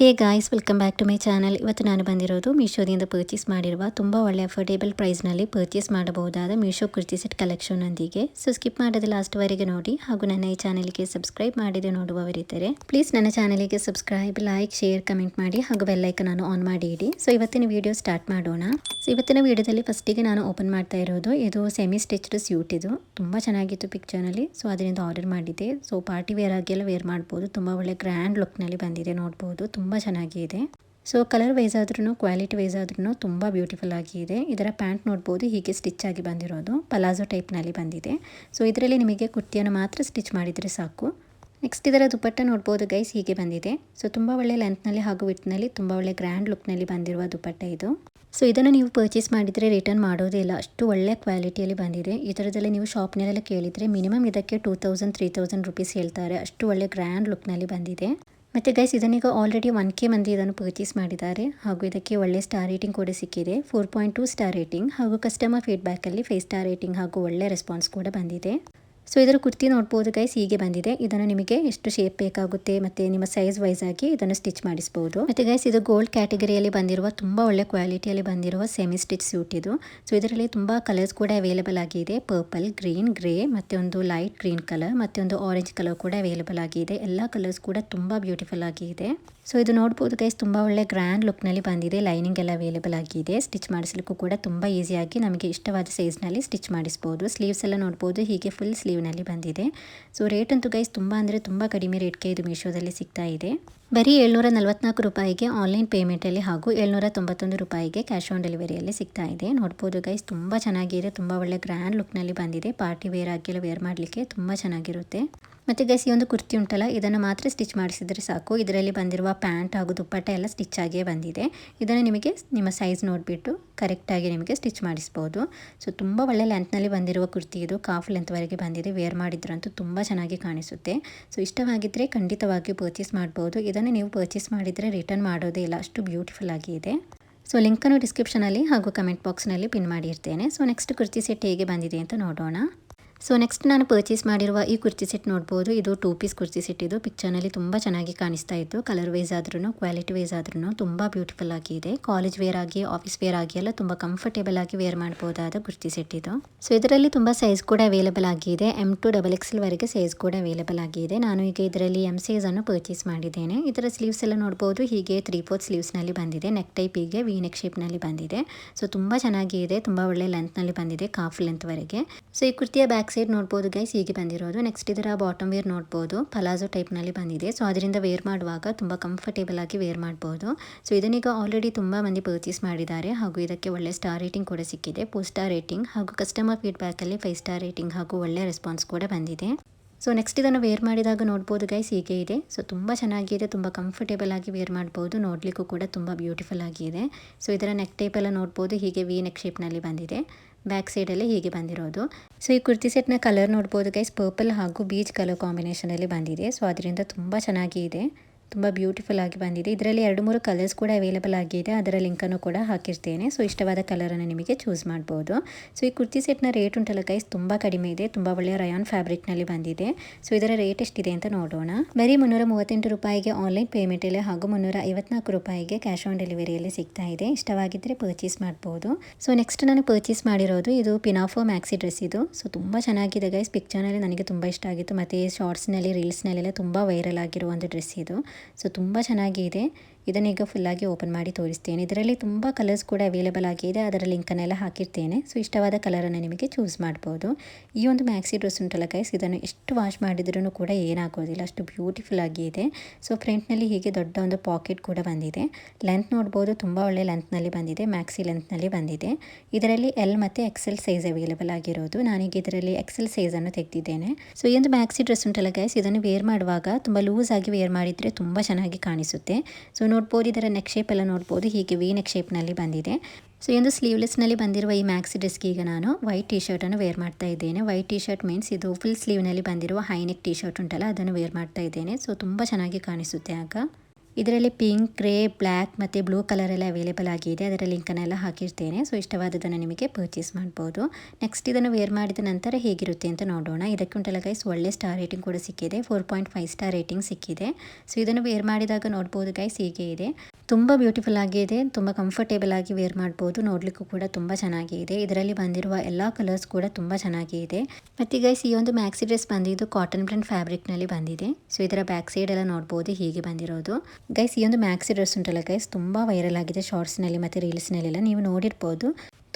Hey guys, welcome back to my channel. ಇವತ್ತು ನಾನು ಬಂದಿರೋದು ಮೀಶೋದಿಂದ ಪರ್ಚೇಸ್ ಮಾಡಿರುವ ತುಂಬ ಒಳ್ಳೆ ಅಫೋರ್ಡೇಬಲ್ ಪ್ರೈಸ್ನಲ್ಲಿ ಪರ್ಚೇಸ್ ಮಾಡಬಹುದಾದ ಮೀಶೋ ಕುರ್ತಿ ಸೆಟ್ ಕಲೆಕ್ಷನ್ನೊಂದಿಗೆ ಸೊ ಸ್ಕಿಪ್ ಮಾಡದೆ ಲಾಸ್ಟ್ವರೆಗೆ ನೋಡಿ. ಹಾಗೂ ನನ್ನ ಈ ಚಾನಲ್ಗೆ ಸಬ್ಸ್ಕ್ರೈಬ್ ಮಾಡಿದೆ ನೋಡುವವರಿದ್ದರೆ ಪ್ಲೀಸ್ ನನ್ನ ಚಾನಲಿಗೆ ಸಬ್ಸ್ಕ್ರೈಬ್ ಲೈಕ್ ಶೇರ್ ಕಮೆಂಟ್ ಮಾಡಿ ಹಾಗೂ ಬೆಲ್ಲೈಕನ್ ಆನ್ ಮಾಡಿ ಇಡಿ ಸೊ ಇವತ್ತಿನ ವಿಡಿಯೋ ಸ್ಟಾರ್ಟ್ ಮಾಡೋಣ. ಸೊ ಇವತ್ತಿನ ವಿಡಿಯೋದಲ್ಲಿ ಫಸ್ಟಿಗೆ ನಾನು ಓಪನ್ ಮಾಡ್ತಾ ಇರೋದು ಇದು ಸೆಮಿ ಸ್ಟಿಚ್ಡ್ ಸ್ಯೂಟ್ ಇದು. ತುಂಬ ಚೆನ್ನಾಗಿತ್ತು ಪಿಕ್ಚರ್ನಲ್ಲಿ ಸೊ ಅದರಿಂದ ಆರ್ಡರ್ ಮಾಡಿದ್ದೆ. ಸೊ ಪಾರ್ಟಿ ವೇರ್ ಆಗಿ ಎಲ್ಲ ವೇರ್ ಮಾಡ್ಬೋದು. ತುಂಬ ಒಳ್ಳೆ ಗ್ರ್ಯಾಂಡ್ ಲುಕ್ನಲ್ಲಿ ಬಂದಿದೆ ನೋಡ್ಬೋದು. ತುಂಬ ಚೆನ್ನಾಗಿದೆ. ಸೊ ಕಲರ್ ವೈಸ್ ಆದ್ರೂ ಕ್ವಾಲಿಟಿ ವೈಸ್ ಆದ್ರೂ ತುಂಬ ಬ್ಯೂಟಿಫುಲ್ ಆಗಿದೆ. ಇದರ ಪ್ಯಾಂಟ್ ನೋಡ್ಬೋದು, ಹೀಗೆ ಸ್ಟಿಚ್ ಆಗಿ ಬಂದಿರೋದು. ಪಲಾಜೋ ಟೈಪ್ನಲ್ಲಿ ಬಂದಿದೆ. ಸೊ ಇದರಲ್ಲಿ ನಿಮಗೆ ಕುರ್ತಿಯನ್ನು ಮಾತ್ರ ಸ್ಟಿಚ್ ಮಾಡಿದರೆ ಸಾಕು. ನೆಕ್ಸ್ಟ್ ಇದರ ದುಪಟ್ಟ ನೋಡ್ಬೋದು ಗೈಸ್ ಹೀಗೆ ಬಂದಿದೆ. ಸೊ ತುಂಬ ಒಳ್ಳೆ ಲೆಂತ್ನಲ್ಲಿ ಹಾಗೂ ವಿಟ್ನಲ್ಲಿ ತುಂಬ ಒಳ್ಳೆ ಗ್ರ್ಯಾಂಡ್ ಲುಕ್ನಲ್ಲಿ ಬಂದಿರುವ ದುಪಟ್ಟ ಇದು. ಸೊ ಇದನ್ನು ನೀವು ಪರ್ಚೇಸ್ ಮಾಡಿದರೆ ರಿಟರ್ನ್ ಮಾಡೋದೇ ಇಲ್ಲ. ಅಷ್ಟು ಒಳ್ಳೆ ಕ್ವಾಲಿಟಿಯಲ್ಲಿ ಬಂದಿದೆ. ಈ ಥರದಲ್ಲಿ ನೀವು ಶಾಪ್ನಲ್ಲೆಲ್ಲ ಕೇಳಿದರೆ ಮಿನಿಮಮ್ ಇದಕ್ಕೆ two thousand three thousand rupees ಹೇಳ್ತಾರೆ. ಅಷ್ಟು ಒಳ್ಳೆ ಗ್ರ್ಯಾಂಡ್ ಲುಕ್ನಲ್ಲಿ ಬಂದಿದೆ. ಮತ್ತು ಗೈಸ್ ಇದನ್ನೀಗ ಆಲ್ರೆಡಿ ಒನ್ ಕೆ ಮಂದಿ ಇದನ್ನು ಪರ್ಚೇಸ್ ಮಾಡಿದ್ದಾರೆ. ಹಾಗೂ ಇದಕ್ಕೆ ಒಳ್ಳೆ ಸ್ಟಾರ್ ರೇಟಿಂಗ್ ಕೂಡ ಸಿಕ್ಕಿದೆ. Four point two star rating ಹಾಗೂ ಕಸ್ಟಮರ್ ಫೀಡ್ಬ್ಯಾಕಲ್ಲಿ ಫೈವ್ ಸ್ಟಾರ್ ರೇಟಿಂಗ್ ಹಾಗೂ ಒಳ್ಳೆ ರೆಸ್ಪಾನ್ಸ್ ಕೂಡ ಬಂದಿದೆ. ಸೊ ಇದರ ಕುರ್ತಿ ನೋಡ್ಬೋದು ಗೈಸ್ ಹೀಗೆ ಬಂದಿದೆ. ಇದನ್ನು ನಿಮಗೆ ಎಷ್ಟು ಶೇಪ್ ಬೇಕಾಗುತ್ತೆ ಮತ್ತು ನಿಮ್ಮ ಸೈಜ್ ವೈಸ್ ಆಗಿ ಇದನ್ನು ಸ್ಟಿಚ್ ಮಾಡಿಸ್ಬೋದು. ಮತ್ತು ಗೈಸ್ ಇದು ಗೋಲ್ಡ್ ಕ್ಯಾಟಗರಿಯಲ್ಲಿ ಬಂದಿರುವ ತುಂಬ ಒಳ್ಳೆ ಕ್ವಾಲಿಟಿಯಲ್ಲಿ ಬಂದಿರುವ ಸೆಮಿ ಸ್ಟಿಚ್ ಸೂಟ್ ಇದು. ಸೊ ಇದರಲ್ಲಿ ತುಂಬ ಕಲರ್ಸ್ ಕೂಡ ಅವೈಲೇಬಲ್ ಆಗಿದೆ. ಪರ್ಪಲ್ ಗ್ರೀನ್ ಗ್ರೇ ಮತ್ತು ಒಂದು ಲೈಟ್ ಗ್ರೀನ್ ಕಲರ್ ಮತ್ತು ಒಂದು ಆರೆಂಜ್ ಕಲರ್ ಕೂಡ ಅವೈಲೇಬಲ್ ಆಗಿದೆ. ಎಲ್ಲ ಕಲರ್ಸ್ ಕೂಡ ತುಂಬ ಬ್ಯೂಟಿಫುಲ್ ಆಗಿದೆ ಸೊ ಇದು ನೋಡ್ಬೋದು ಗೈಸ್ ತುಂಬ ಒಳ್ಳೆ ಗ್ರ್ಯಾಂಡ್ ಲುಕ್ನಲ್ಲಿ ಬಂದಿದೆ. ಲೈನಿಂಗ್ ಎಲ್ಲ ಅವೈಲೇಬಲ್ ಆಗಿದೆ. ಸ್ಟಿಚ್ ಮಾಡಿಸಲಿಕ್ಕೂ ಕೂಡ ತುಂಬ ಈಸಿಯಾಗಿ ನಮಗೆ ಇಷ್ಟವಾದ ಸೈಜ್ನಲ್ಲಿ ಸ್ಟಿಚ್ ಮಾಡಿಸ್ಬೋದು. ಸ್ಲೀವ್ಸ್ ಎಲ್ಲ ನೋಡ್ಬೋದು, ಹೀಗೆ ಫುಲ್ ಸ್ಲೀವ್ನಲ್ಲಿ ಬಂದಿದೆ. ಸೊ ರೇಟ್ ಅಂತೂ ಗೈಸ್ ತುಂಬ ಅಂದರೆ ತುಂಬ ಕಡಿಮೆ ರೇಟ್ಗೆ ಇದು ಮೀಶೋದಲ್ಲಿ ಸಿಗ್ತಾ ಇದೆ. ಬರೀ ಏಳ್ನೂರ ನಲವತ್ನಾಲ್ಕು ರೂಪಾಯಿಗೆ ಆನ್ಲೈನ್ ಪೇಮೆಂಟಲ್ಲಿ ಹಾಗೂ ಏಳ್ನೂರ ತೊಂಬತ್ತೊಂದು ರೂಪಾಯಿಗೆ ಕ್ಯಾಶ್ ಆನ್ ಡೆಲಿವರಿಯಲ್ಲಿ ಸಿಗ್ತಾ ಇದೆ. ನೋಡ್ಬೋದು ಗೈಸ್ ತುಂಬ ಚೆನ್ನಾಗಿದೆ, ತುಂಬ ಒಳ್ಳೆ ಗ್ರ್ಯಾಂಡ್ ಲುಕ್ನಲ್ಲಿ ಬಂದಿದೆ. ಪಾರ್ಟಿ ವೇರ್ ಆಗಿಲ್ಲ ವೇರ್ ಮಾಡಲಿಕ್ಕೆ ತುಂಬ ಚೆನ್ನಾಗಿರುತ್ತೆ. ಮತ್ತು ಗೈಸ್ ಈ ಒಂದು ಕುರ್ತಿ ಉಂಟಲ್ಲ, ಇದನ್ನು ಮಾತ್ರ ಸ್ಟಿಚ್ ಮಾಡಿಸಿದರೆ ಸಾಕು. ಇದರಲ್ಲಿ ಬಂದಿರುವ ಪ್ಯಾಂಟ್ ಹಾಗೂ ದುಪ್ಪಟ್ಟ ಎಲ್ಲ ಸ್ಟಿಚ್ ಆಗಿಯೇ ಬಂದಿದೆ. ಇದನ್ನು ನಿಮಗೆ ನಿಮ್ಮ ಸೈಜ್ ನೋಡಿಬಿಟ್ಟು ಕರೆಕ್ಟಾಗಿ ನಿಮಗೆ ಸ್ಟಿಚ್ ಮಾಡಿಸ್ಬೋದು. ಸೊ, ತುಂಬ ಒಳ್ಳೆ ಲೆಂತ್ನಲ್ಲಿ ಬಂದಿರುವ ಕುರ್ತಿ ಇದು. ಕಾಫ್ ಲೆಂತ್ವರೆಗೆ ಬಂದಿದೆ. ವೇರ್ ಮಾಡಿದ್ರಂತೂ ತುಂಬ ಚೆನ್ನಾಗಿ ಕಾಣಿಸುತ್ತೆ. ಸೊ ಇಷ್ಟವಾಗಿದ್ದರೆ ಖಂಡಿತವಾಗಿಯೂ ಪರ್ಚೇಸ್ ಮಾಡ್ಬೋದು. ಇದನ್ನು ನೀವು ಪರ್ಚೇಸ್ ಮಾಡಿದರೆ ರಿಟರ್ನ್ ಮಾಡೋದೇ ಇಲ್ಲ. ಅಷ್ಟು ಬ್ಯೂಟಿಫುಲ್ ಆಗಿದೆ ಸೊ, ಲಿಂಕನ್ನು ಡಿಸ್ಕ್ರಿಪ್ಷನಲ್ಲಿ ಹಾಗೂ ಕಮೆಂಟ್ ಬಾಕ್ಸ್ನಲ್ಲಿ ಪಿನ್ ಮಾಡಿರ್ತೇನೆ. ಸೊ ನೆಕ್ಸ್ಟ್ ಕುರ್ತಿ ಸೆಟ್ ಹೇಗೆ ಬಂದಿದೆ ಅಂತ ನೋಡೋಣ. ಸೊ ನೆಕ್ಸ್ಟ್ ನಾನು ಪರ್ಚೇಸ್ ಮಾಡಿರುವ ಈ ಕುರ್ತಿ ಸೆಟ್ ನೋಡ್ಬೋದು. ಇದು ಟೂ ಪೀಸ್ ಕುರ್ತಿ ಸೆಟ್ ಇದು ಪಿಕ್ಚರ್ನಲ್ಲಿ ತುಂಬ ಚೆನ್ನಾಗಿ ಕಾಣಿಸ್ತಾ ಇತ್ತು. ಕಲರ್ ವೈಸ್ ಆದ್ರೂ ಕ್ವಾಲಿಟಿ ವೈಸ್ ಆದ್ರೂ ತುಂಬ ಬ್ಯೂಟಿಫುಲ್ ಆಗಿದೆ ಕಾಲೇಜ್ ವೇರ್ ಆಗಿ ಆಫೀಸ್ ವೇರ್ ಆಗಿ ಎಲ್ಲ ತುಂಬ ಕಂಫರ್ಟೇಬಲ್ ಆಗಿ ವೇರ್ ಮಾಡಬಹುದಾದ ಕುರ್ತಿ ಸೆಟ್ ಇದು. ಸೊ ಇದರಲ್ಲಿ ತುಂಬ ಸೈಜ್ ಕೂಡ ಅವೈಲೇಬಲ್ ಆಗಿದೆ ಎಂ ಟು ಡಬಲ್ ಎಕ್ಸೆಲ್ ವರೆಗೆ ಸೈಜ್ ಕೂಡ ಅವೈಲೇಬಲ್ ಆಗಿದೆ ನಾನು ಈಗ ಇದರಲ್ಲಿ ಎಂ ಸೈಜ್ ಅನ್ನು ಪರ್ಚೇಸ್ ಮಾಡಿದ್ದೇನೆ. ಇದರ ಸ್ಲೀವ್ಸ್ ಎಲ್ಲ ನೋಡ್ಬೋದು. ಹೀಗೆ ತ್ರೀ ಫೋರ್ತ್ ಸ್ಲೀವ್ಸ್ನಲ್ಲಿ ಬಂದಿದೆ. ನೆಕ್ ಟೈಪಿಗೆ ವಿ ನೆಕ್ ಶೇಪ್ನಲ್ಲಿ ಬಂದಿದೆ. ಸೊ ತುಂಬ ಚೆನ್ನಾಗಿದೆ ತುಂಬ ಒಳ್ಳೆ ಲೆಂತ್ನಲ್ಲಿ ಬಂದಿದೆ ಕಾಫ್ ಲೆಂತ್ವರೆಗೆ ಸೊ ಈ ಕುರ್ತಿಯ ಬ್ಯಾಕ್ ಬ್ಯಾಕ್ ಸೈಡ್ ನೋಡ್ಬೋದು ಗೈಸ್ ಹೀಗೆ ಬಂದಿರೋದು. ನೆಕ್ಸ್ಟ್ ಇದರ ಬಾಟಮ್ ವೇರ್ ನೋಡ್ಬೋದು. ಪಲಾಜೋ ಟೈಪ್ನಲ್ಲಿ ಬಂದಿದೆ. ಸೊ ಅದರಿಂದ ವೇರ್ ಮಾಡುವಾಗ ತುಂಬ ಕಂಫರ್ಟೇಬಲ್ ಆಗಿ ವೇರ್ ಮಾಡ್ಬೋದು. ಸೊ ಇದನ್ನೀಗ ಆಲ್ರೆಡಿ ತುಂಬ ಮಂದಿ ಪರ್ಚೇಸ್ ಮಾಡಿದ್ದಾರೆ. ಹಾಗೂ ಇದಕ್ಕೆ ಒಳ್ಳೆ ಸ್ಟಾರ್ ರೇಟಿಂಗ್ ಕೂಡ ಸಿಕ್ಕಿದೆ. ಫೋರ್ ಸ್ಟಾರ್ ರೇಟಿಂಗ್ ಹಾಗೂ ಕಸ್ಟಮರ್ ಫೀಡ್ಬ್ಯಾಕಲ್ಲಿ ಫೈವ್ ಸ್ಟಾರ್ ರೇಟಿಂಗ್ ಹಾಗೂ ಒಳ್ಳೆ ರೆಸ್ಪಾನ್ಸ್ ಕೂಡ ಬಂದಿದೆ. ಸೊ ನೆಕ್ಸ್ಟ್ ಇದನ್ನು ವೇರ್ ಮಾಡಿದಾಗ ನೋಡ್ಬೋದು ಗೈಸ್ ಹೀಗೆ ಇದೆ. ಸೊ ತುಂಬ ಚೆನ್ನಾಗಿದೆ, ತುಂಬ ಕಂಫರ್ಟೇಬಲ್ ಆಗಿ ವೇರ್ ಮಾಡ್ಬೋದು. ನೋಡಲಿಕ್ಕೂ ಕೂಡ ತುಂಬ ಬ್ಯೂಟಿಫುಲ್ ಆಗಿದೆ. ಸೊ ಇದರ ನೆಕ್ ಟೈಪ್ ಎಲ್ಲ ನೋಡ್ಬೋದು. ಹೀಗೆ ವಿ ನೆಕ್ ಶೇಪ್ನಲ್ಲಿ ಬಂದಿದೆ. ಬ್ಯಾಕ್ ಸೈಡಲ್ಲಿ ಹೀಗೆ ಬಂದಿರೋದು. ಸೊ ಈ ಕುರ್ತಿ ಸೆಟ್ನ ಕಲರ್ ನೋಡ್ಬೋದು ಗೈಸ್ ಪರ್ಪಲ್ ಹಾಗೂ ಬೀಚ್ ಕಲರ್ ಕಾಂಬಿನೇಷನಲ್ಲಿ ಬಂದಿದೆ. ಸೊ ಅದರಿಂದ ತುಂಬ ಚೆನ್ನಾಗಿ ಇದೆ. ತುಂಬ ಬ್ಯೂಟಿಫುಲ್ ಆಗಿ ಬಂದಿದೆ. ಇದರಲ್ಲಿ ಎರಡು ಮೂರು ಕಲರ್ಸ್ ಕೂಡ ಅವೈಲೇಬಲ್ ಆಗಿದೆ. ಅದರ ಲಿಂಕನ್ನು ಕೂಡ ಹಾಕಿರ್ತೇನೆ. ಸೊ ಇಷ್ಟವಾದ ಕಲರನ್ನು ನಿಮಗೆ ಚೂಸ್ ಮಾಡ್ಬೋದು. ಸೊ ಈ ಕುರ್ತಿ ಸೆಟ್ನ ರೇಟ್ ಉಂಟಲ್ಲ ಗೈಸ್ ತುಂಬ ಕಡಿಮೆ ಇದೆ. ತುಂಬ ಒಳ್ಳೆಯ ರಯಾನ್ ಫ್ಯಾಬ್ರಿಕ್ನಲ್ಲಿ ಬಂದಿದೆ. ಸೊ ಇದರ ರೇಟ್ ಎಷ್ಟಿದೆ ಅಂತ ನೋಡೋಣ. ಬರೀ ಮುನ್ನೂರ ಮೂವತ್ತೆಂಟು ರೂಪಾಯಿಗೆ ಆನ್ಲೈನ್ ಪೇಮೆಂಟಲ್ಲಿ ಹಾಗೂ ಮುನ್ನೂರ ಐವತ್ನಾಲ್ಕು ರೂಪಾಯಿಗೆ ಕ್ಯಾಶ್ ಆನ್ ಡೆಲಿವರಿಯಲ್ಲಿ ಸಿಗ್ತಾ ಇದೆ. ಇಷ್ಟವಾಗಿದ್ದರೆ ಪರ್ಚೇಸ್ ಮಾಡ್ಬೋದು. ಸೊ ನೆಕ್ಸ್ಟ್ ನಾನು ಪರ್ಚೇಸ್ ಮಾಡಿರೋದು ಇದು ಪಿನಾಫೋ ಮ್ಯಾಕ್ಸಿ ಡ್ರೆಸ್ ಇದು. ಸೊ ತುಂಬ ಚೆನ್ನಾಗಿದೆ ಗೈಸ್ ಪಿಕ್ಚರ್ನಲ್ಲಿ ನನಗೆ ತುಂಬ ಇಷ್ಟ ಆಗಿತ್ತು. ಮತ್ತು ಶಾರ್ಟ್ಸ್ನಲ್ಲಿ ರೀಲ್ಸ್ನಲ್ಲೆಲ್ಲ ತುಂಬ ವೈರಲ್ ಆಗಿರೋ ಒಂದು ಡ್ರೆಸ್ ಇದು. ಸೊ ತುಂಬ ಚೆನ್ನಾಗಿದೆ. ಇದನ್ನೀಗ ಫುಲ್ಲಾಗಿ ಓಪನ್ ಮಾಡಿ ತೋರಿಸ್ತೇನೆ. ಇದರಲ್ಲಿ ತುಂಬ ಕಲರ್ಸ್ ಕೂಡ ಅವೈಲೇಬಲ್ ಆಗಿದೆ. ಅದರ ಲಿಂಕನ್ನೆಲ್ಲ ಹಾಕಿರ್ತೇನೆ. ಸೊ ಇಷ್ಟವಾದ ಕಲರನ್ನು ನಿಮಗೆ ಚೂಸ್ ಮಾಡ್ಬೋದು. ಈ ಒಂದು ಮ್ಯಾಕ್ಸಿ ಡ್ರೆಸ್ ಉಂಟಲ್ಲ ಗೈಸ್ ಇದನ್ನು ಎಷ್ಟು ವಾಶ್ ಮಾಡಿದ್ರೂ ಕೂಡ ಏನಾಗೋದಿಲ್ಲ. ಅಷ್ಟು ಬ್ಯೂಟಿಫುಲ್ ಆಗಿ ಇದೆ. ಸೊ ಫ್ರಂಟ್ನಲ್ಲಿ ಹೀಗೆ ದೊಡ್ಡ ಒಂದು ಪಾಕೆಟ್ ಕೂಡ ಬಂದಿದೆ. ಲೆಂತ್ ನೋಡ್ಬೋದು, ತುಂಬ ಒಳ್ಳೆ ಲೆಂತ್ನಲ್ಲಿ ಬಂದಿದೆ. ಮ್ಯಾಕ್ಸಿ ಲೆಂತ್ನಲ್ಲಿ ಬಂದಿದೆ. ಇದರಲ್ಲಿ ಎಲ್ ಮತ್ತು ಎಕ್ಸೆಲ್ ಸೈಜ್ ಅವೈಲೇಬಲ್ ಆಗಿರೋದು. ನಾನೀಗ ಇದರಲ್ಲಿ ಎಕ್ಸೆಲ್ ಸೈಜನ್ನು ತೆಗೆದಿದ್ದೇನೆ. ಸೊ ಈ ಒಂದು ಮ್ಯಾಕ್ಸಿ ಡ್ರೆಸ್ ಉಂಟಲ್ಲ ಗೈಸ್ ಇದನ್ನು ವೇರ್ ಮಾಡುವಾಗ ತುಂಬ ಲೂಸ್ ಆಗಿ ವೇರ್ ಮಾಡಿದರೆ ತುಂಬ ಚೆನ್ನಾಗಿ ಕಾಣಿಸುತ್ತೆ. ಸೊ ನೋಡ್ಬೋದು, ಇದರ ನೆಕ್ ಶೇಪ್ ಎಲ್ಲ ನೋಡ್ಬೋದು. ಹೀಗೆ ವಿ ನೆಕ್ ಶೇಪ್ನಲ್ಲಿ ಬಂದಿದೆ. ಸೊ ಒಂದು ಸ್ಲೀವ್ಲೆಸ್ನಲ್ಲಿ ಬಂದಿರುವ ಈ ಮ್ಯಾಕ್ಸಿ ಡ್ರೆಸ್ಗೆ ಈಗ ನಾನು ವೈಟ್ ಟಿ ಶರ್ಟನ್ನು ವೇರ್ ಮಾಡ್ತಾ ಇದ್ದೇನೆ. ವೈಟ್ ಟಿ ಶರ್ಟ್ ಮೀನ್ಸ್ ಇದು ಫುಲ್ ಸ್ಲೀವ್ನಲ್ಲಿ ಬಂದಿರುವ ಹೈನೆಕ್ ಟೀ ಶರ್ಟ್ ಉಂಟಲ್ಲ, ಅದನ್ನು ವೇರ್ ಮಾಡ್ತಾ ಇದ್ದೇನೆ. ಸೊ ತುಂಬ ಚೆನ್ನಾಗಿ ಕಾಣಿಸುತ್ತೆ ಆಗ. ಇದರಲ್ಲಿ ಪಿಂಕ್, ಗ್ರೇ, ಬ್ಲ್ಯಾಕ್ ಮತ್ತು ಬ್ಲೂ ಕಲರ್ ಎಲ್ಲ ಅವೈಲೇಬಲ್ ಆಗಿದೆ. ಅದರ ಲಿಂಕನ್ನೆಲ್ಲ ಹಾಕಿರ್ತೇನೆ. ಸೊ ಇಷ್ಟವಾದದನ್ನು ನಿಮಗೆ ಪರ್ಚೇಸ್ ಮಾಡ್ಬೋದು. ನೆಕ್ಸ್ಟ್ ಇದನ್ನು ವೇರ್ ಮಾಡಿದ ನಂತರ ಹೇಗಿರುತ್ತೆ ಅಂತ ನೋಡೋಣ. ಇದಕ್ಕುಂಟಲ್ಲ ಗೈಸ್ ಒಳ್ಳೆ ಸ್ಟಾರ್ ರೇಟಿಂಗ್ ಕೂಡ ಸಿಕ್ಕಿದೆ. Four point five star rating ಸಿಕ್ಕಿದೆ. ಸೊ ಇದನ್ನು ವೇರ್ ಮಾಡಿದಾಗ ನೋಡ್ಬೋದು ಗೈಸ್ ಹೀಗೆ ಇದೆ. ತುಂಬ ಬ್ಯೂಟಿಫುಲ್ ಆಗಿದೆ ತುಂಬ ಕಂಫರ್ಟೇಬಲ್ ಆಗಿ ವೇರ್ ಮಾಡ್ಬೋದು. ನೋಡಲಿಕ್ಕೂ ಕೂಡ ತುಂಬ ಚೆನ್ನಾಗಿದೆ ಇದರಲ್ಲಿ ಬಂದಿರುವ ಎಲ್ಲ ಕಲರ್ಸ್ ಕೂಡ ತುಂಬ ಚೆನ್ನಾಗಿದೆ ಮತ್ತು ಗೈಸ್ ಈ ಒಂದು ಮ್ಯಾಕ್ಸಿ ಡ್ರೆಸ್ ಬಂದಿದ್ದು ಕಾಟನ್ ಪ್ರಿಂಟ್ ಫ್ಯಾಬ್ರಿಕ್ನಲ್ಲಿ ಬಂದಿದೆ. ಸೊ ಇದರ ಬ್ಯಾಕ್ ಸೈಡ್ ಎಲ್ಲ ನೋಡ್ಬೋದು. ಹೀಗೆ ಬಂದಿರೋದು. ಗೈಸ್ ಈ ಒಂದು ಮ್ಯಾಕ್ಸಿ ಡ್ರೆಸ್ ಉಂಟಲ್ಲ ಗೈಸ್ ತುಂಬ ವೈರಲ್ ಆಗಿದೆ ಶಾರ್ಟ್ಸ್ನಲ್ಲಿ ಮತ್ತು ರೀಲ್ಸ್ನಲ್ಲೆಲ್ಲ ನೀವು ನೋಡಿರ್ಬೋದು.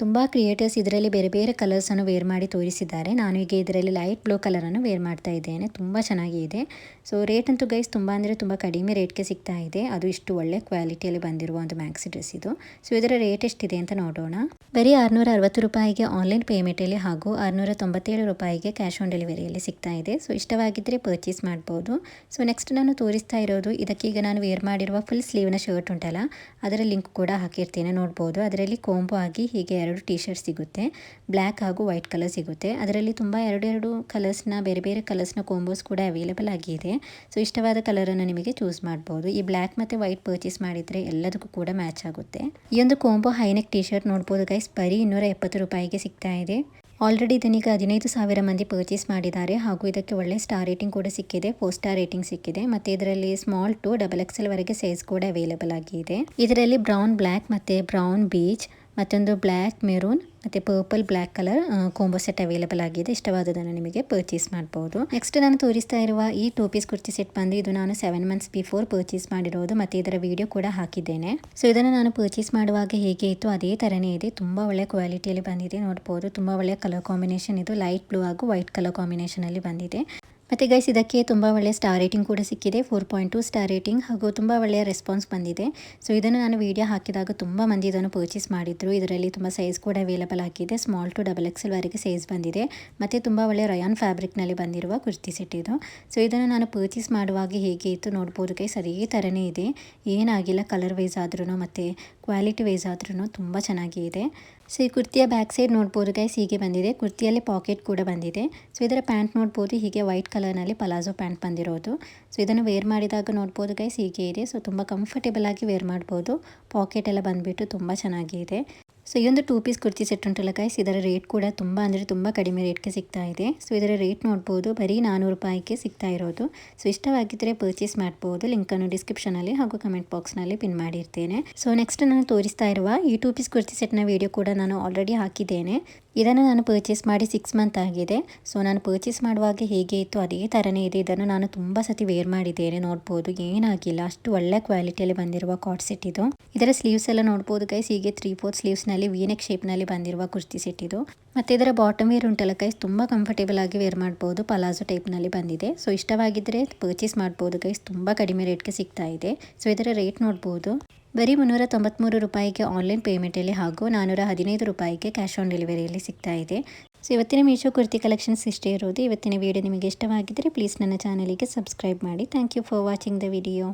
ತುಂಬ ಕ್ರಿಯೇಟರ್ಸ್ ಇದರಲ್ಲಿ ಬೇರೆ ಬೇರೆ ಕಲರ್ಸನ್ನು ವೇರ್ ಮಾಡಿ ತೋರಿಸಿದ್ದಾರೆ. ನಾನು ಈಗ ಇದರಲ್ಲಿ ಲೈಟ್ ಬ್ಲೂ ಕಲರನ್ನು ವೇರ್ ಮಾಡ್ತಾ ಇದ್ದೇನೆ. ತುಂಬ ಚೆನ್ನಾಗಿದೆ. ಸೊ ರೇಟ್ ಅಂತೂ ಗೈಸ್ ತುಂಬ ಅಂದರೆ ತುಂಬ ಕಡಿಮೆ ರೇಟ್ಗೆ ಸಿಗ್ತಾ ಇದೆ. ಅದು ಇಷ್ಟು ಒಳ್ಳೆ ಕ್ವಾಲಿಟಿಯಲ್ಲಿ ಬಂದಿರುವ ಒಂದು ಮ್ಯಾಕ್ಸಿ ಡ್ರೆಸ್ ಇದು. ಸೊ ಇದರ ರೇಟ್ ಎಷ್ಟಿದೆ ಅಂತ ನೋಡೋಣ. ಬರೀ ಆರುನೂರ ಅರವತ್ತು ರೂಪಾಯಿಗೆ ಆನ್ಲೈನ್ ಪೇಮೆಂಟಲ್ಲಿ ಹಾಗೂ ಆರುನೂರ ತೊಂಬತ್ತೇಳು ರೂಪಾಯಿಗೆ ಕ್ಯಾಶ್ ಆನ್ ಡೆಲಿವರಿಯಲ್ಲಿ ಸಿಗ್ತಾ ಇದೆ. ಸೊ ಇಷ್ಟವಾಗಿದ್ದರೆ ಪರ್ಚೇಸ್ ಮಾಡ್ಬೋದು. ಸೊ ನೆಕ್ಸ್ಟ್ ನಾನು ತೋರಿಸ್ತಾ ಇರೋದು ಇದಕ್ಕೀಗ ನಾನು ವೇರ್ ಮಾಡಿರುವ ಫುಲ್ ಸ್ಲೀವ್ನ ಶರ್ಟ್ ಉಂಟಲ್ಲ, ಅದರ ಲಿಂಕ್ ಕೂಡ ಹಾಕಿರ್ತೀನಿ. ನೋಡ್ಬೋದು. ಅದರಲ್ಲಿ ಕೋಂಬೋ ಆಗಿ ಹೀಗೆ ಎರಡು ಟಿ ಶರ್ಟ್ ಸಿಗುತ್ತೆ. ಬ್ಲ್ಯಾಕ್ ಹಾಗೂ ವೈಟ್ ಕಲರ್ ಸಿಗುತ್ತೆ. ಅದರಲ್ಲಿ ತುಂಬ ಎರಡೆರಡು ಕಲರ್ಸ್ನ ಬೇರೆ ಬೇರೆ ಕಲರ್ಸ್ನ ಕೋಂಬೋಸ್ ಕೂಡ ಅವೈಲೇಬಲ್ ಆಗಿದೆ. ಸೊ ಇಷ್ಟವಾದ ಕಲರನ್ನು ನಿಮಗೆ ಚೂಸ್ ಮಾಡ್ಬೋದು. ಈ ಬ್ಲ್ಯಾಕ್ ಮತ್ತು ವೈಟ್ ಪರ್ಚೇಸ್ ಮಾಡಿದರೆ ಎಲ್ಲದಕ್ಕೂ ಕೂಡ ಮ್ಯಾಚ್ ಆಗುತ್ತೆ. ಈ ಒಂದು combo high neck T shirt ನೋಡ್ಬೋದು ಗೈಸ್ ಬರೀ ಇನ್ನೂರ ಎಪ್ಪತ್ತು ರೂಪಾಯಿಗೆ ಸಿಗ್ತಾ ಇದೆ. ಆಲ್ರೆಡಿ ಇದನ್ನೀಗ ಹದಿನೈದು ಸಾವಿರ ಮಂದಿ ಪರ್ಚೇಸ್ ಮಾಡಿದ್ದಾರೆ. ಹಾಗೂ ಇದಕ್ಕೆ ಒಳ್ಳೆ ಸ್ಟಾರ್ ರೇಟಿಂಗ್ ಕೂಡ ಸಿಕ್ಕಿದೆ. ಫೋರ್ ಸ್ಟಾರ್ ರೇಟಿಂಗ್ ಸಿಕ್ಕಿದೆ. ಮತ್ತು ಇದರಲ್ಲಿ small to double X L ವರೆಗೆ ಸೈಜ್ ಕೂಡ ಅವೈಲೇಬಲ್ ಆಗಿದೆ. ಇದರಲ್ಲಿ ಬ್ರೌನ್ ಬ್ಲ್ಯಾಕ್ ಮತ್ತು ಬ್ರೌನ್ ಬೀಚ್ ಮತ್ತೊಂದು ಬ್ಲ್ಯಾಕ್ ಮೆರೂನ್, ಮತ್ತು purple black colour combo set available ಆಗಿದೆ. ಇಷ್ಟವಾದದನ್ನು ನಿಮಗೆ ಪರ್ಚೇಸ್ ಮಾಡ್ಬೋದು. ನೆಕ್ಸ್ಟ್ ನಾನು ತೋರಿಸ್ತಾ ಇರುವ ಈ ಟೂ ಪೀಸ್ ಕುರ್ತಿ ಸೆಟ್ ಬಂದು ಇದು ನಾನು ಸೆವೆನ್ ಮಂತ್ಸ್ ಬಿಫೋರ್ ಪರ್ಚೇಸ್ ಮಾಡಿರೋದು, ಮತ್ತು ಇದರ ವಿಡಿಯೋ ಕೂಡ ಹಾಕಿದ್ದೇನೆ. ಸೊ ಇದನ್ನು ನಾನು ಪರ್ಚೇಸ್ ಮಾಡುವಾಗ ಹೇಗೆ ಇತ್ತು, ಅದೇ ಥರನೇ ಇದೆ. ತುಂಬ ಒಳ್ಳೆ ಕ್ವಾಲಿಟಿಯಲ್ಲಿ ಬಂದಿದೆ, ನೋಡ್ಬೋದು. ತುಂಬ ಒಳ್ಳೆ ಕಲರ್ ಕಾಂಬಿನೇಷನ್ ಇದು ಲೈಟ್ ಬ್ಲೂ ಹಾಗೂ ವೈಟ್ ಕಲರ್ ಕಾಂಬಿನೇಷನಲ್ಲಿ ಬಂದಿದೆ. ಮತ್ತು ಗೈಸ್ ಇದಕ್ಕೆ ತುಂಬ ಒಳ್ಳೆಯ ಸ್ಟಾರ್ ರೇಟಿಂಗ್ ಕೂಡ ಸಿಕ್ಕಿದೆ four point two star rating ಹಾಗೂ ತುಂಬ ಒಳ್ಳೆಯ ರೆಸ್ಪಾನ್ಸ್ ಬಂದಿದೆ. ಸೊ ಇದನ್ನು ನಾನು ವೀಡಿಯೋ ಹಾಕಿದಾಗ ತುಂಬ ಮಂದಿ ಇದನ್ನು ಪರ್ಚೇಸ್ ಮಾಡಿದ್ರು. ಇದರಲ್ಲಿ ತುಂಬ ಸೈಜ್ ಕೂಡ ಅವೈಲೇಬಲ್ ಆಗಿದೆ. ಸ್ಮಾಲ್ ಟು ಡಬಲ್ ಎಕ್ಸೆಲ್ ವರೆಗೆ ಸೈಜ್ ಬಂದಿದೆ. ಮತ್ತು ತುಂಬ ಒಳ್ಳೆಯ ರಯಾನ್ ಫ್ಯಾಬ್ರಿಕ್ನಲ್ಲಿ ಬಂದಿರುವ ಕುರ್ತಿ ಸೆಟ್ ಇದು. ಸೊ ಇದನ್ನು ನಾನು ಪರ್ಚೇಸ್ ಮಾಡುವಾಗ ಹೇಗೆ ಇತ್ತು ನೋಡ್ಬೋದು ಅದೇ ಥರನೇ ಇದೆ. ಏನಾಗಿಲ್ಲ ಕಲರ್ ವೈಸ್ ಆದ್ರೂ ಮತ್ತು ಕ್ವಾಲಿಟಿ ವೈಸ್ ಆದ್ರೂ ತುಂಬ ಚೆನ್ನಾಗಿದೆ ಸೊ ಈ ಕುರ್ತಿಯ ಬ್ಯಾಕ್ ಸೈಡ್ ನೋಡ್ಬೋದು ಗೈಸ್ ಹೀಗೆ ಬಂದಿದೆ. ಕುರ್ತಿಯಲ್ಲಿ ಪಾಕೆಟ್ ಕೂಡ ಬಂದಿದೆ. ಸೊ ಇದರ ಪ್ಯಾಂಟ್ ನೋಡ್ಬೋದು, ಹೀಗೆ ವೈಟ್ ಕಲರ್ನಲ್ಲಿ ಪಲಾಜೋ ಪ್ಯಾಂಟ್ ಬಂದಿರೋದು. ಸೊ ಇದನ್ನು ವೇರ್ ಮಾಡಿದಾಗ ನೋಡ್ಬೋದು ಗೈಸ್ ಹೀಗೆ ಇದೆ. ಸೊ ತುಂಬ ಕಂಫರ್ಟೇಬಲ್ ಆಗಿ ವೇರ್ ಮಾಡ್ಬೋದು. ಪಾಕೆಟ್ ಎಲ್ಲ ಬಂದುಬಿಟ್ಟು ತುಂಬ ಚೆನ್ನಾಗಿದೆ. ಸೊ ಒಂದು ಟೂ ಪೀಸ್ ಕುರ್ತಿ ಸೆಟ್ ಉಂಟಲ್ಲ ಗೈಸ್ ಇದರ ರೇಟ್ ಕೂಡ ತುಂಬ ಅಂದರೆ ತುಂಬ ಕಡಿಮೆ ರೇಟ್ಗೆ ಸಿಗ್ತಾ ಇದೆ. ಸೊ ಇದರ ರೇಟ್ ನೋಡ್ಬೋದು. ಬರೀ ನಾನ್ನೂರು ರೂಪಾಯಿಗೆ ಸಿಗ್ತಾ ಇರೋದು. ಸೊ ಇಷ್ಟವಾಗಿದ್ದರೆ ಪರ್ಚೇಸ್ ಮಾಡ್ಬೋದು. ಲಿಂಕನ್ನು ಡಿಸ್ಕ್ರಿಪ್ಷನಲ್ಲಿ ಹಾಗೂ ಕಮೆಂಟ್ ಬಾಕ್ಸ್ನಲ್ಲಿ ಪಿನ್ ಮಾಡಿರ್ತೇನೆ. ಸೊ ನೆಕ್ಸ್ಟ್ ನಾನು ತೋರಿಸ್ತಾ ಇರುವ ಈ ಟೂ ಪೀಸ್ ಕುರ್ತಿ ಸೆಟ್ನ ವಿಡಿಯೋ ಕೂಡ ನಾನು ಆಲ್ರೆಡಿ ಹಾಕಿದ್ದೇನೆ. ಇದನ್ನು ನಾನು ಪರ್ಚೇಸ್ ಮಾಡಿ ಸಿಕ್ಸ್ ಮಂತ್ ಆಗಿದೆ. ಸೊ ನಾನು ಪರ್ಚೇಸ್ ಮಾಡುವಾಗ ಹೇಗೆ ಇತ್ತು ಅದೇ ಥರನೇ ಇದೆ. ಇದನ್ನು ನಾನು ತುಂಬ ಸತಿ ವೇರ್ ಮಾಡಿದ್ದೇನೆ. ನೋಡ್ಬೋದು ಏನಾಗಿಲ್ಲ. ಅಷ್ಟು ಒಳ್ಳೆ ಕ್ವಾಲಿಟಿಯಲ್ಲಿ ಬಂದಿರುವ ಕಾಟ್ ಸೆಟ್ ಇದು. ಇದರ ಸ್ಲೀವ್ಸ್ ಎಲ್ಲ ನೋಡ್ಬೋದು ಕೈಸ್ ಹೀಗೆ ತ್ರೀ ಫೋರ್ ಸ್ಲೀವ್ಸ್ನಲ್ಲಿ ವೀನೆಕ್ ಶೇಪ್ನಲ್ಲಿ ಬಂದಿರುವ ಕುರ್ತಿ ಸೆಟ್ ಇದು. ಮತ್ತು ಇದರ ಬಾಟಮ್ ವೇರ್ ಉಂಟಲ್ಲ ಕೈಸ್ ತುಂಬ ಕಂಫರ್ಟೇಬಲ್ ಆಗಿ ವೇರ್ ಮಾಡ್ಬೋದು. ಪಲಾಜೋ ಟೈಪ್ನಲ್ಲಿ ಬಂದಿದೆ. ಸೊ ಇಷ್ಟವಾಗಿದ್ದರೆ ಪರ್ಚೇಸ್ ಮಾಡ್ಬೋದು ಕೈಸ್ ತುಂಬ ಕಡಿಮೆ ರೇಟ್ಗೆ ಸಿಗ್ತಾ ಇದೆ. ಸೊ ಇದರ ರೇಟ್ ನೋಡ್ಬೋದು. ಬರೀ ಮುನ್ನೂರ ತೊಂಬತ್ತ್ಮೂರು ರೂಪಾಯಿಗೆ ಆನ್ಲೈನ್ ಪೇಮೆಂಟಲ್ಲಿ ಹಾಗೂ ನಾನ್ನೂರ ಹದಿನೈದು ರೂಪಾಯಿಗೆ ಕ್ಯಾಶ್ ಆನ್ ಡೆಲಿವರಿಯಲ್ಲಿ ಸಿಗ್ತಾ ಇದೆ. ಸೊ ಇವತ್ತಿನ ಮೀಶೋ ಕುರ್ತಿ ಕಲೆಕ್ಷನ್ಸ್ ಇಷ್ಟೇ ಇರೋದು. ಇವತ್ತಿನ ವಿಡಿಯೋ ನಿಮಗೆ ಇಷ್ಟವಾಗಿದ್ದರೆ ಪ್ಲೀಸ್ ನನ್ನ ಚಾನಲಿಗೆ ಸಬ್ಸ್ಕ್ರೈಬ್ ಮಾಡಿ. Thank you for watching the video